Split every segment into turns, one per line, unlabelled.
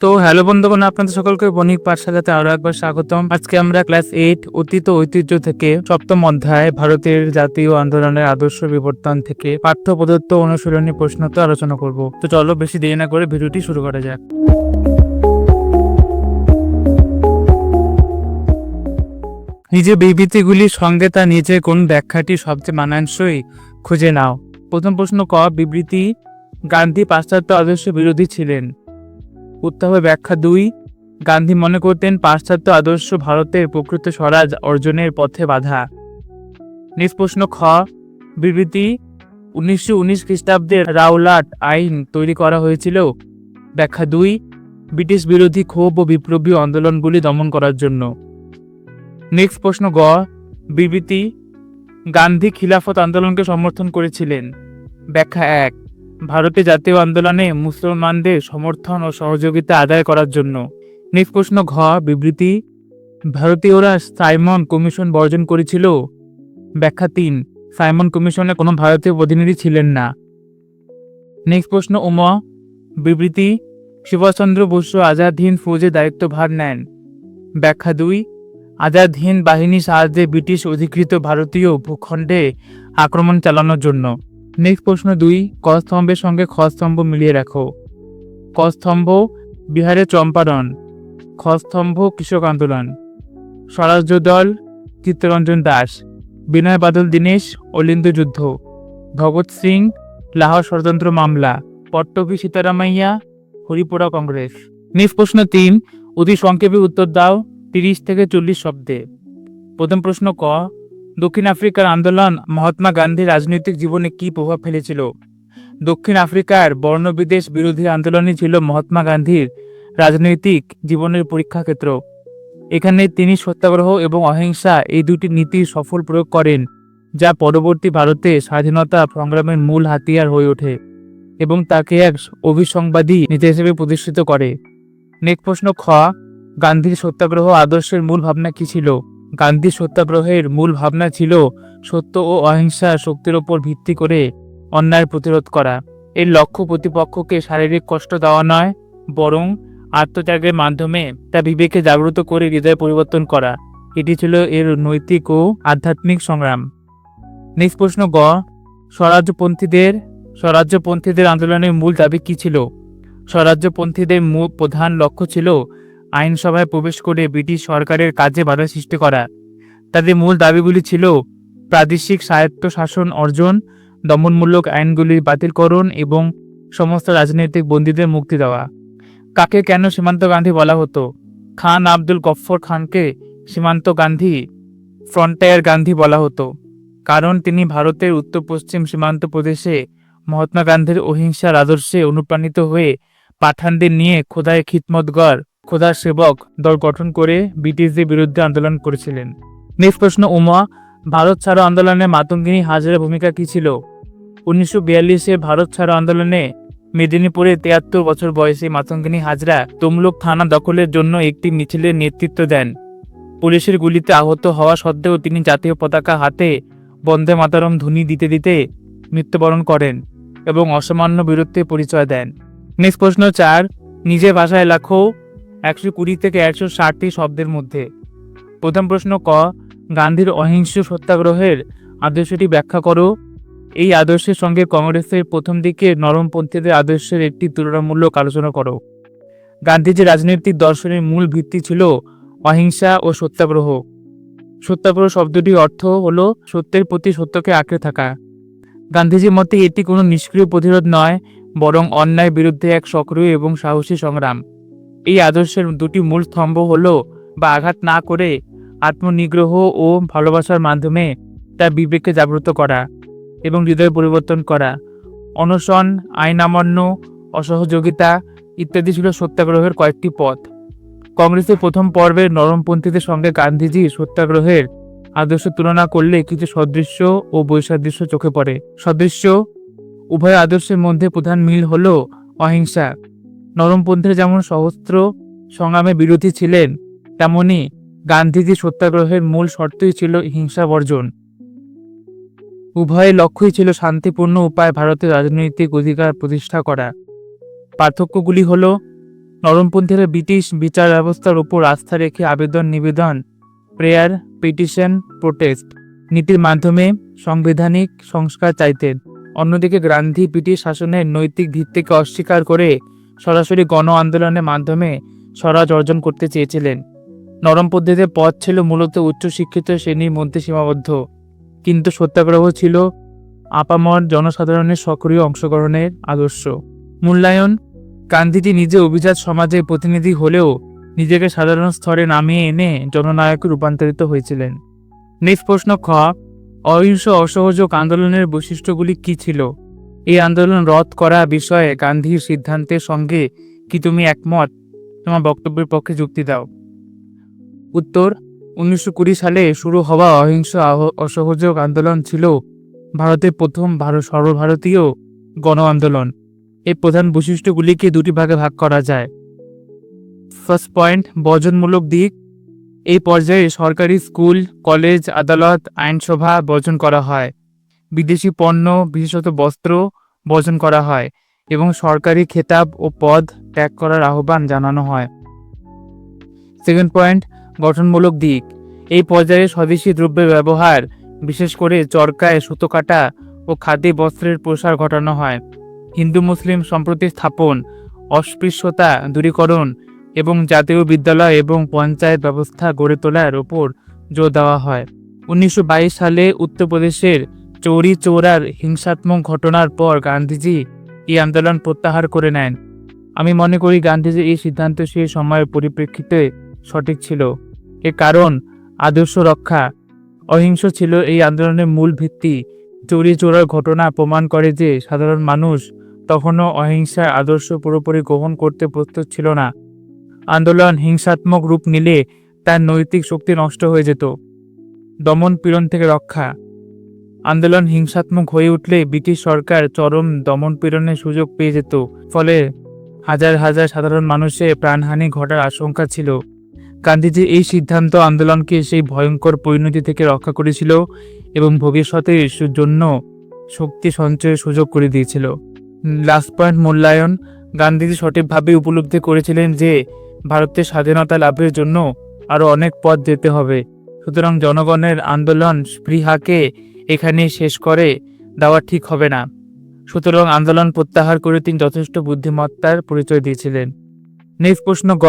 তো হ্যালো বন্ধুগণ, আপনাদের সকলকে বণিক পাঠশালাতে আরও একবার স্বাগতম। আজকে আমরা ক্লাস এইট, অতীত ঐতিহ্য থেকে সপ্তম অধ্যায়, ভারতের জাতীয় আন্দোলনের আদর্শ বিবর্তন থেকে পাঠ্য প্রদত্ত অনুশীলনী তো আলোচনা করব। তো চলো বেশি দেরি না করে ভিডিওটি শুরু করা যাক। নিজের বিবৃতিগুলির সঙ্গে তার নিজের কোন ব্যাখ্যাটি সবচেয়ে মানানসই খুঁজে নাও। প্রথম প্রশ্ন ক, বিবৃতি, গান্ধী পাশ্চাত্য আদর্শ বিরোধী ছিলেন। উত্তর হবে ব্যাখ্যা দুই। গান্ধী মনে করতেন পাশ্চাত্য আদর্শ ভারতের প্রকৃত স্বরাজ অর্জনের পথে বাধা। নেক্সট প্রশ্ন খ। বিবৃতি। উনিশশো উনিশ খ্রিস্টাব্দে রাওলাট আইন তৈরি করা হয়েছিল। ব্যাখ্যা দুই। ব্রিটিশ বিরোধী ক্ষোভ ও বিপ্লবী আন্দোলনগুলি দমন করার জন্য। নেক্সট প্রশ্ন গ। বিবৃতি। গান্ধী খিলাফত আন্দোলনকে সমর্থন করেছিলেন। ব্যাখ্যা এক। ভারতে জাতীয় আন্দোলনে মুসলমানদের সমর্থন ও সহযোগিতা আদায় করার জন্য। নিষ্প্রশ্ন ঘ, বিবৃতি। ভারতীয়রা সাইমন কমিশন বর্জন করেছিল। ব্যাখ্যা তিন, সাইমন কমিশনে কোনো ভারতীয় প্রতিনিধি ছিলেন না। নেক্সট প্রশ্ন উম, বিবৃতি। সুভাষচন্দ্র বসু আজাদ হিন্দ ফৌজের দায়িত্বভার নেন। ব্যাখ্যা দুই, আজাদ হিন্দ বাহিনীর সাহায্যে ব্রিটিশ অধিকৃত ভারতীয় ভূখণ্ডে আক্রমণ চালানোর জন্য। নেক্সট প্রশ্ন দুই ক স্তম্ভের সঙ্গে খ স্তম্ভ মিলিয়ে রাখো। ক স্তম্ভ বিহারের চম্পারণ। খ স্তম্ভ কৃষক আন্দোলন। স্বরাজ্য দল চিত্তরঞ্জন দাস। বিনয় বাদল দীনেশ অলিন্দ যুদ্ধ। ভগৎ সিং, লাহোর ষড়যন্ত্র মামলা। পট্টভি সীতারামাইয়া, হরিপুরা কংগ্রেস। নেক্সট প্রশ্ন তিন, অতি সংক্ষেপে উত্তর দাও তিরিশ থেকে চল্লিশ শব্দে। প্রথম প্রশ্ন ক দক্ষিণ আফ্রিকার আন্দোলন মহাত্মা গান্ধীর রাজনৈতিক জীবনে কি প্রভাব ফেলেছিল? দক্ষিণ আফ্রিকার বর্ণবিদেশ বিরোধী আন্দোলনই ছিল মহাত্মা গান্ধীর রাজনৈতিক জীবনের পরীক্ষা ক্ষেত্র এখানে তিনি সত্যাগ্রহ এবং অহিংসা এই দুটি নীতির সফল প্রয়োগ করেন, যা পরবর্তী ভারতে স্বাধীনতা সংগ্রামের মূল হাতিয়ার হয়ে ওঠে এবং তাকে এক অভিসংবাদী নেতা হিসেবে প্রতিষ্ঠিত করে। নেক্সট প্রশ্ন, খ, গান্ধীর সত্যাগ্রহ আদর্শের মূল ভাবনা কি ছিল? গান্ধী সত্যাগ্রহের মূল ভাবনা ছিল সত্য ও অহিংসা শক্তির ওপর ভিত্তি করে অন্যায় প্রতিরোধ করা। এর লক্ষ্য প্রতিপক্ষকে শারীরিক কষ্ট দেওয়া নয়, বরং আত্মত্যাগের মাধ্যমে তা বিবেকে জাগ্রত করে হৃদয় পরিবর্তন করা। এটি ছিল এর নৈতিক ও আধ্যাত্মিক সংগ্রাম। নেক্সট প্রশ্ন গ, স্বরাজ্যপন্থীদের স্বরাজ্যপন্থীদের আন্দোলনের মূল দাবি কি ছিল? স্বরাজ্যপন্থীদের মূল প্রধান লক্ষ্য ছিল আইনসভায় প্রবেশ করে ব্রিটিশ সরকারের কাজে বাধা সৃষ্টি করা। তাদের মূল দাবিগুলি ছিল প্রাদেশিক স্বায়ত্ত শাসন অর্জন, দমনমূলক আইনগুলির বাতিলকরণ এবং সমস্ত রাজনৈতিক বন্দীদের মুক্তি দেওয়া। কাকে কেন সীমান্ত গান্ধী বলা হতো? খান আব্দুল গফর খানকে সীমান্ত গান্ধী, ফ্রন্টায়ার গান্ধী বলা হতো। কারণ তিনি ভারতের উত্তর পশ্চিম সীমান্ত প্রদেশে মহাত্মা গান্ধীর অহিংসার আদর্শে অনুপ্রাণিত হয়ে পাঠানদের নিয়ে খোদায় খিদমতগর খোদার সেবক দল গঠন করে ব্রিটিশদের বিরুদ্ধে আন্দোলন করেছিলেন। নেক্সট প্রশ্ন, উমা, ভারত ছাড়ো আন্দোলনে মাতঙ্গিনী হাজারের ভূমিকা কী ছিল? উনিশশো বিয়াল্লিশে ভারত ছাড়ো আন্দোলনে মেদিনীপুরে তিয়াত্তর বছর বয়সী মাতঙ্গিনী হাজরা তমলুক থানা দখলের জন্য একটি মিছিলের নেতৃত্ব দেন। পুলিশের গুলিতে আহত হওয়া সত্ত্বেও তিনি জাতীয় পতাকা হাতে বন্দে মাতারম ধ্বনি দিতে দিতে মৃত্যুবরণ করেন এবং অসামান্য বীরত্বের পরিচয় দেন। নেক্সট প্রশ্ন, চার, নিজের ভাষায় লেখো একশো কুড়ি থেকে একশো ষাটটি শব্দের মধ্যে। প্রথম প্রশ্ন ক, গান্ধীর অহিংস সত্যাগ্রহের আদর্শটি ব্যাখ্যা করো। এই আদর্শের সঙ্গে কংগ্রেসের প্রথম দিকে নরমপন্থীদের আদর্শের একটি তুলনামূলক আলোচনা করো। গান্ধীজির রাজনৈতিক দর্শনের মূল ভিত্তি ছিল অহিংসা ও সত্যাগ্রহ। সত্যাগ্রহ শব্দটির অর্থ হলো সত্যের প্রতি সত্যকে আঁকড়ে থাকা। গান্ধীজির মতে এটি কোনো নিষ্ক্রিয় প্রতিরোধ নয়, বরং অন্যায়ের বিরুদ্ধে এক সক্রিয় এবং সাহসী সংগ্রাম। এই আদর্শের দুটি মূল স্তম্ভ হলো বা আঘাত না করে আত্মনিগ্রহ ও ভালোবাসার মাধ্যমে তার বিবেককে জাগ্রত করা এবং হৃদয় পরিবর্তন করা। অনশন আইন অমান্য অসহযোগিতা ইত্যাদি ছিল সত্যাগ্রহের কয়েকটি পথ। কংগ্রেসের প্রথম পর্বের নরমপন্থীদের সঙ্গে গান্ধীজি সত্যাগ্রহের আদর্শ তুলনা করলে কিছু সদৃশ্য ও বৈসাদৃশ্য চোখে পড়ে। সদৃশ্য, উভয় আদর্শের মধ্যে প্রধান মিল হল অহিংসা। নরমপন্থীরা যেমন সহস্র সংগ্রামে বিরোধী ছিলেন, তেমনি গান্ধীজি সত্যাগ্রহের মূল শর্তই ছিল হিংসা বর্জন। উভয়ের লক্ষ্যই ছিল শান্তিপূর্ণ উপায়ে ভারতের রাজনৈতিক অধিকার প্রতিষ্ঠা করা। পার্থক্যগুলি হল, নরমপন্থীরা ব্রিটিশ বিচার ব্যবস্থার উপর আস্থা রেখে আবেদন, নিবেদন, প্রেয়ার, পিটিশন, প্রোটেস্ট নীতির মাধ্যমে সাংবিধানিক সংস্কার চাইতেন। অন্যদিকে গান্ধী ব্রিটিশ শাসনের নৈতিক ভিত্তিকে অস্বীকার করে সরাসরি গণ আন্দোলনের মাধ্যমে স্বরাজ অর্জন করতে চেয়েছিলেন। নরমপন্থীদের পথ ছিল মূলত উচ্চশিক্ষিত শ্রেণির মধ্যে সীমাবদ্ধ। কিন্তু সত্যাগ্রহ ছিল আপামর জনসাধারণের সক্রিয় অংশগ্রহণের আদর্শ। মূল্যায়ন, গান্ধীজি নিজে অভিজাত সমাজের প্রতিনিধি হলেও নিজেকে সাধারণ স্তরে নামিয়ে এনে জননায়কে রূপান্তরিত হয়েছিলেন। নেক্সট প্রশ্ন, খ, অহিংস অসহযোগ আন্দোলনের বৈশিষ্ট্যগুলি কী ছিল? এই আন্দোলন রদ করা বিষয়ে গান্ধীর সিদ্ধান্তের সঙ্গে কি তুমি একমত? তোমার বক্তব্যের পক্ষে যুক্তি দাও। উত্তর, উনিশশো কুড়ি সালে শুরু হওয়া অহিংস অসহযোগ আন্দোলন ছিল ভারতের প্রথম ভারত সর্বভারতীয় গণ আন্দোলন। এই প্রধান বৈশিষ্ট্যগুলিকে দুটি ভাগে ভাগ করা যায়। ফার্স্ট পয়েন্ট বর্জনমূলক দিক। এই পর্যায়ে সরকারি স্কুল, কলেজ, আদালত, আইনসভা বর্জন করা হয়। বিদেশি পণ্য, বিশেষত বস্ত্র বর্জন করা হয় এবং সরকারি খেতাব ও পদ ত্যাগ করার আহ্বান জানানো হয়। সেকেন্ড পয়েন্ট গঠনমূলক দিক। এই পর্যায়ে স্বদেশি দ্রব্যের ব্যবহার, বিশেষ করে চরকায় সুতো কাটা ও খাদি বস্ত্রের প্রসার ঘটানো হয়। হিন্দু মুসলিম সম্প্রতি স্থাপন, অস্পৃশ্যতা দূরীকরণ এবং জাতীয় বিদ্যালয় এবং পঞ্চায়েত ব্যবস্থা গড়ে তোলার ওপর জোর দেওয়া হয়। উনিশশো বাইশ সালে উত্তরপ্রদেশের চৌরি চৌরার হিংসাত্মক ঘটনার পর গান্ধীজি এই আন্দোলন প্রত্যাহার করে নেন। আমি মনে করি গান্ধীজির এই সিদ্ধান্ত সেই সময়ের পরিপ্রেক্ষিতে সঠিক ছিল। এর কারণ আদর্শ রক্ষা। অহিংস ছিল এই আন্দোলনের মূল ভিত্তি। চৌরি চোরার ঘটনা প্রমাণ করে যে সাধারণ মানুষ তখনও অহিংসার আদর্শ পুরোপুরি গ্রহণ করতে প্রস্তুত ছিল না। আন্দোলন হিংসাত্মক রূপ নিলে তার নৈতিক শক্তি নষ্ট হয়ে যেত। দমন পীড়ন থেকে রক্ষা। আন্দোলন হিংসাত্মক হয়ে উঠলে ব্রিটিশ সরকার চরম দমন পীড়নের সুযোগ পেয়ে যেত। ফলে হাজার হাজার সাধারণ মানুষের প্রাণহানি ঘটার আশঙ্কা ছিল। গান্ধীজি এই সিদ্ধান্ত আন্দোলনকে সেই ভয়ঙ্কর পরিণতি থেকে রক্ষা করেছিল এবং ভবিষ্যতের জন্য শক্তি সঞ্চয়ের সুযোগ করে দিয়েছিল। লাস্ট পয়েন্ট মূল্যায়ন গান্ধীজি সঠিকভাবে উপলব্ধি করেছিলেন যে ভারতের স্বাধীনতা লাভের জন্য আরও অনেক পথ যেতে হবে। সুতরাং জনগণের আন্দোলন স্পৃহাকে এখানে শেষ করে দেওয়া ঠিক হবে না। সুতরাং আন্দোলন প্রত্যাহার করে তিনি যথেষ্ট বুদ্ধিমত্তার পরিচয় দিয়েছিলেন। নেক্সট প্রশ্ন গ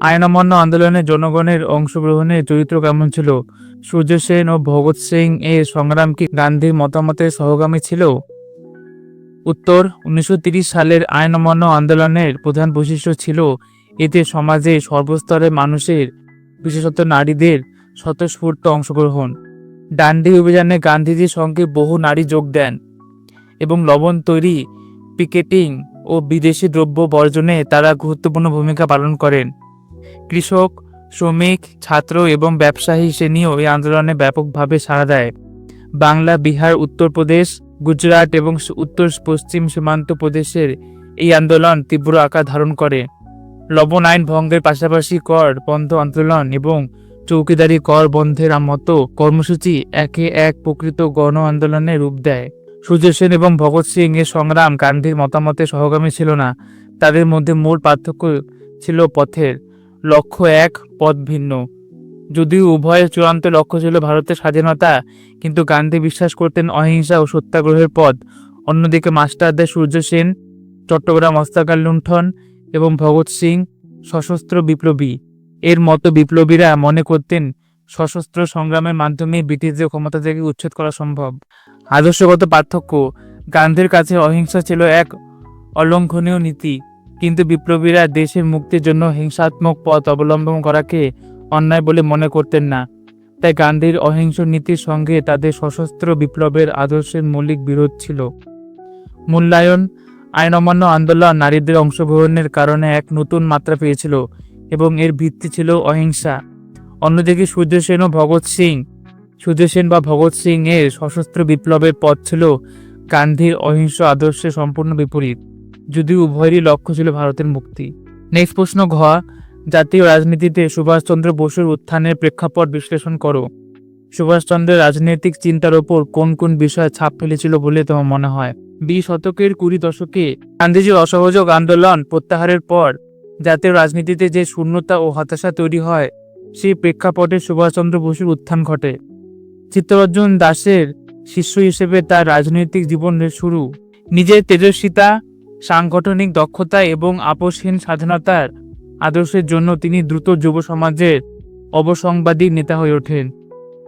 আইন অমান্য আন্দোলনে জনগণের অংশগ্রহণের চরিত্র কেমন ছিল? সূর্য সেন ও ভগৎ সিং এর সংগ্রাম কি গান্ধীর মতামতের সহগামী ছিল? উত্তর, উনিশশো সালের আইন অমান্য আন্দোলনের প্রধান বৈশিষ্ট্য ছিল এতে সমাজে সর্বস্তরের মানুষের, বিশেষত নারীদের, স্বতঃস্ফূর্ত অংশগ্রহণ। ডান্ডি অভিযানে গান্ধীজির সঙ্গে বহু নারী যোগ দেন এবং লবণ তৈরি, পিকেটিং ও বিদেশি দ্রব্য বর্জনে তারা গুরুত্বপূর্ণ ভূমিকা পালন করেন। কৃষক, শ্রমিক, ছাত্র এবং ব্যবসায়ী শ্রেণীও এই আন্দোলনে ব্যাপকভাবে সাড়া দেয়। বাংলা, বিহার উত্তরপ্রদেশ গুজরাট এবং উত্তর পশ্চিম সীমান্ত প্রদেশের এই আন্দোলন তীব্র আকার ধারণ করে। লবণ আইন ভঙ্গের পাশাপাশি কর, বন্ধ আন্দোলন এবং চৌকিদারি কর বন্ধের মতো কর্মসূচি একে এক প্রকৃত গণ আন্দোলনের রূপ দেয়। সূর্য সেন এবং ভগৎ সিং এর সংগ্রাম গান্ধীর মতামতে সহগামী ছিল না। তাদের মধ্যে মূল পার্থক্য ছিল পথের। লক্ষ্য এক, পথ ভিন্ন। যদিও উভয়ের চূড়ান্ত লক্ষ্য ছিল ভারতের স্বাধীনতা, কিন্তু গান্ধী বিশ্বাস করতেন অহিংসা ও সত্যাগ্রহের পথ। অন্যদিকে মাস্টারদের সূর্য সেন, চট্টগ্রাম হস্তাকার লুণ্ঠন এবং ভগৎ সিং সশস্ত্র বিপ্লবী। এর মতো বিপ্লবীরা মনে করতেন সশস্ত্র সংগ্রামের মাধ্যমে ব্রিটিশদের ক্ষমতা থেকে উচ্ছেদ করা সম্ভব। আদর্শগত পার্থক্য, গান্ধীর কাছে অহিংসা ছিল এক অলঙ্ঘনীয় নীতি, কিন্তু বিপ্লবীরা দেশের মুক্তির জন্য হিংসাত্মক পথ অবলম্বন করাকে অন্যায় বলে মনে করতেন না। তাই গান্ধীর অহিংস নীতির সঙ্গে তাদের সশস্ত্র বিপ্লবের আদর্শের মৌলিক বিরোধ ছিল। মূল্যায়ন, আইন অমান্য আন্দোলন নারীদের অংশগ্রহণের কারণে এক নতুন মাত্রা পেয়েছিল। এবং এর ভিত্তি ছিল অহিংসা। অন্যদিকে সূর্য সেন ও ভগৎ সিং সূর্য সেন বা ভগৎ সিং এর সশস্ত্র বিপ্লবের পথ ছিল গান্ধীর অহিংস আদর্শে সম্পূর্ণ বিপরীত, যদিও উভয়েরই লক্ষ্য ছিল ভারতের মুক্তি। নেক্সট প্রশ্ন, ঘ, জাতীয় রাজনীতিতে সুভাষচন্দ্র বসুর উত্থানের প্রেক্ষাপট বিশ্লেষণ করো। সুভাষচন্দ্রের রাজনৈতিক চিন্তার ওপর কোন কোন বিষয়ে ছাপ ফেলেছিল বলে তোমার মনে হয়? বিশ শতকের কুড়ি দশকে গান্ধীজির অসহযোগ আন্দোলন প্রত্যাহারের পর জাতীয় রাজনীতিতে যে শূন্যতা ও হতাশা তৈরি হয়, সেই প্রেক্ষাপটে সুভাষচন্দ্র বসুর উত্থান ঘটে। চিত্তরঞ্জন দাসের শিষ্য হিসেবে তার রাজনৈতিক জীবনের শুরু। নিজের তেজস্বিতা, সাংগঠনিক দক্ষতা এবং আপসহীন স্বাধীনতার আদর্শের জন্য তিনি দ্রুত যুব সমাজের অবসংবাদী নেতা হয়ে ওঠেন।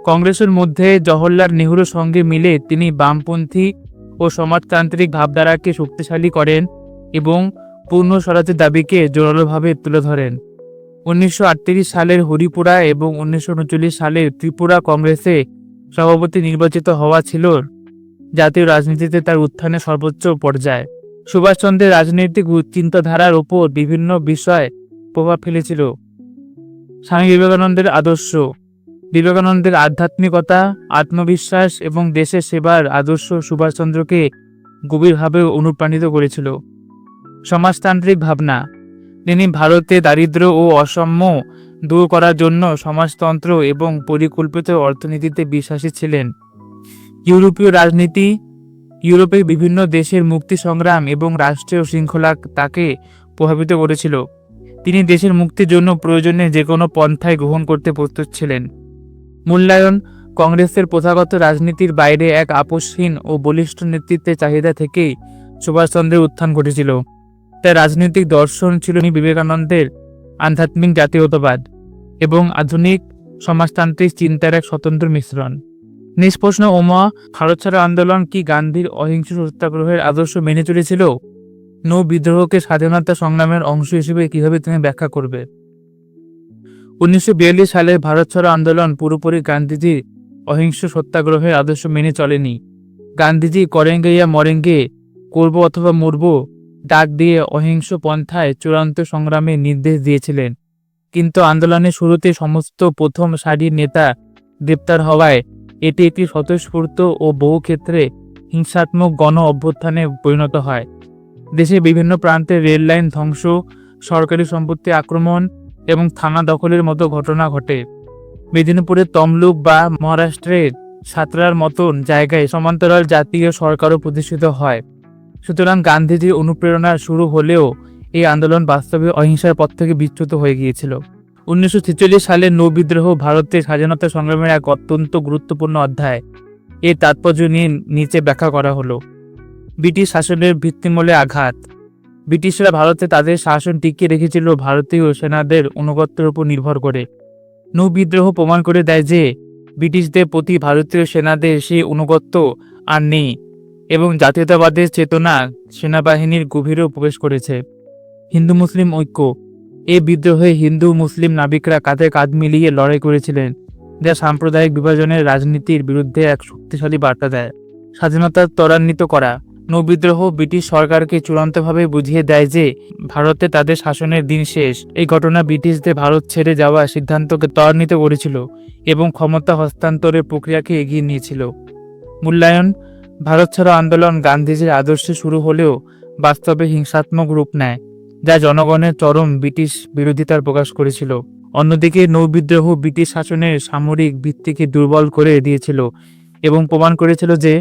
কংগ্রেসের মধ্যে জওহরলাল নেহরুর সঙ্গে মিলে তিনি বামপন্থী ও সমাজতান্ত্রিক ভাবধারাকে শক্তিশালী করেন এবং পূর্ণ স্বরাজের দাবিকে জোরালোভাবে তুলে ধরেন। উনিশশো আটত্রিশ সালের হরিপুরা এবং উনিশশো সালের ত্রিপুরা কংগ্রেসে সভাপতি নির্বাচিত হওয়া ছিল জাতীয় রাজনীতিতে তার উত্থানের সর্বোচ্চ পর্যায়ে। সুভাষচন্দ্রের রাজনৈতিক চিন্তাধারার ওপর বিভিন্ন বিষয় প্রভাব ফেলেছিল। স্বামী বিবেকানন্দের আদর্শ, বিবেকানন্দের আধ্যাত্মিকতা, আত্মবিশ্বাস এবং দেশের সেবার আদর্শ সুভাষচন্দ্রকে গভীরভাবে অনুপ্রাণিত করেছিল। সমাজতান্ত্রিক ভাবনা। তিনি ভারতে দারিদ্র্য ও অসাম্য দূর করার জন্য সমাজতন্ত্র এবং পরিকল্পিত অর্থনীতিতে বিশ্বাসী ছিলেন। ইউরোপীয় রাজনীতি, ইউরোপের বিভিন্ন দেশের মুক্তি সংগ্রাম এবং রাষ্ট্রীয় শৃঙ্খলা তাকে প্রভাবিত করেছিল। তিনি দেশের মুক্তির জন্য প্রয়োজনে যে কোনো পন্থায় গ্রহণ করতে প্রস্তুত ছিলেন। মূল্যায়ন, কংগ্রেসের প্রথাগত রাজনীতির বাইরে এক আপোষহীন ও বলিষ্ঠ নেতৃত্বের চাহিদা থেকেই সুভাষচন্দ্রের উত্থান ঘটেছিল। তার রাজনৈতিক দর্শন ছিল বিবেকানন্দের আধ্যাত্মিক জাতীয়তাবাদ এবং আধুনিক সমাজতান্ত্রিক চিন্তার এক স্বতন্ত্র মিশ্রণ। নিষ্প্রশ্ন ওমা, ভারত ছাড়া আন্দোলন কি গান্ধীর অহিংস সত্যাগ্রহের আদর্শ মেনে চলেছিল? নৌ বিদ্রোহকে স্বাধীনতা সংগ্রামের অংশ হিসেবে কীভাবে তুমি ব্যাখ্যা করবে? উনিশশো বিয়াল্লিশ সালে ভারত ছাড়ো আন্দোলন পুরোপুরি গান্ধীজির অহিংস সত্যাগ্রহের আদর্শ মেনে চলেনি। গান্ধীজি করেঙ্গে ইয়া মরেঙ্গে, করব অথবা মরব ডাক দিয়ে অহিংস পন্থায় চূড়ান্ত সংগ্রামের নির্দেশ দিয়েছিলেন। কিন্তু আন্দোলনের শুরুতে সমস্ত প্রথম সারির নেতা গ্রেপ্তার হওয়ায় এটি একটি স্বতঃস্ফূর্ত ও বহু ক্ষেত্রে হিংসাত্মক গণ অভ্যুত্থানে পরিণত হয়। দেশে বিভিন্ন প্রান্তে রেল লাইন ধ্বংস, সরকারি সম্পত্তি আক্রমণ এবং থানা দখলের মতো ঘটনা ঘটে। মেদিনীপুরের তমলুক বা মহারাষ্ট্রের সাতরার মতন জায়গায় সমান্তরাল জাতীয় সরকারও প্রতিষ্ঠিত হয়। সুতরাং গান্ধীজির অনুপ্রেরণা শুরু হলেও এই আন্দোলন বাস্তবে অহিংসার পথ থেকে বিচ্যুত হয়ে গিয়েছিল। উনিশশো সালের নৌ বিদ্রোহ ভারতের স্বাধীনতা সংগ্রামের এক অত্যন্ত গুরুত্বপূর্ণ অধ্যায়। এর তাৎপর্য নিয়ে নিচে ব্যাখ্যা করা হলো। ব্রিটিশ শাসনের ভিত্তিমূলে আঘাত। ব্রিটিশরা ভারতে তাদের শাসন টিকিয়ে রেখেছিল ভারতীয় সেনাদের অনুগত্যের উপর নির্ভর করে। নৌ বিদ্রোহ প্রমাণ করে দেয় যে, ব্রিটিশদের প্রতি ভারতীয় সেনাদের সেই অনুগত্য আর নেই। এবং জাতীয়তাবাদের চেতনা সেনাবাহিনীর গভীরেও প্রবেশ করেছে। হিন্দু মুসলিম ঐক্য। এই বিদ্রোহে হিন্দু মুসলিম নাবিকরা কাঁধে কাঁধ মিলিয়ে লড়াই করেছিলেন, যা সাম্প্রদায়িক বিভাজনের রাজনীতির বিরুদ্ধে এক শক্তিশালী বার্তা দেয়। স্বাধীনতা ত্বরান্বিত করা। নৌবিদ্রোহ ব্রিটিশ সরকারকে চূড়ান্তভাবে বুঝিয়ে দেয় যে, ভারতে তাদের শাসনের দিন শেষ। এই ঘটনা ব্রিটিশদের ভারত ছেড়ে যাওয়া সিদ্ধান্তকে ত্বরান্বিত করেছিল এবং ক্ষমতা হস্তান্তরের প্রক্রিয়াকে এগিয়ে নিয়েছিল। মূল্যায়ন ভারত ছাড়ো আন্দোলন গান্ধীজির আদর্শে শুরু হলেও বাস্তবে হিংসাত্মক রূপ নেয়, যা জনগণের চরম ব্রিটিশ বিরোধিতার প্রকাশ করেছিল। অন্যদিকে নৌবিদ্রোহ ব্রিটিশ শাসনের সামরিক ভিত্তিকে দুর্বল করে দিয়েছিল এবং প্রমাণ করেছিল যে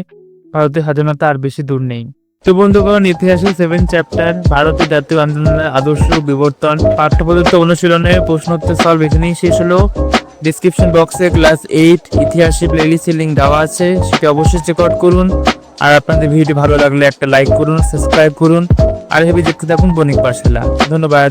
ভারতের স্বাধীনতা আর বেশি দূর নেই। তো বন্ধুগণ, ইতিহাসের সেভেন চ্যাপ্টার ভারতের জাতীয় আন্দোলনের আদর্শ বিবর্তন, পাঠ্যপদ্ধতি অনুশীলনের প্রশ্নোত্তর সলভ এখানেই শেষ হলো। ডিসক্রিপশন বক্সে ক্লাস এইট ইতিহাসে প্লেলিস্টের লিঙ্ক দেওয়া আছে, সেটি অবশ্যই চেক আউট করুন। আর আপনাদের ভিডিও ভালো লাগলে একটা লাইক করুন সাবস্ক্রাইব করুন। আর হেভি দেখতে থাকুন বণিক পাঠশালা ধন্যবাদ।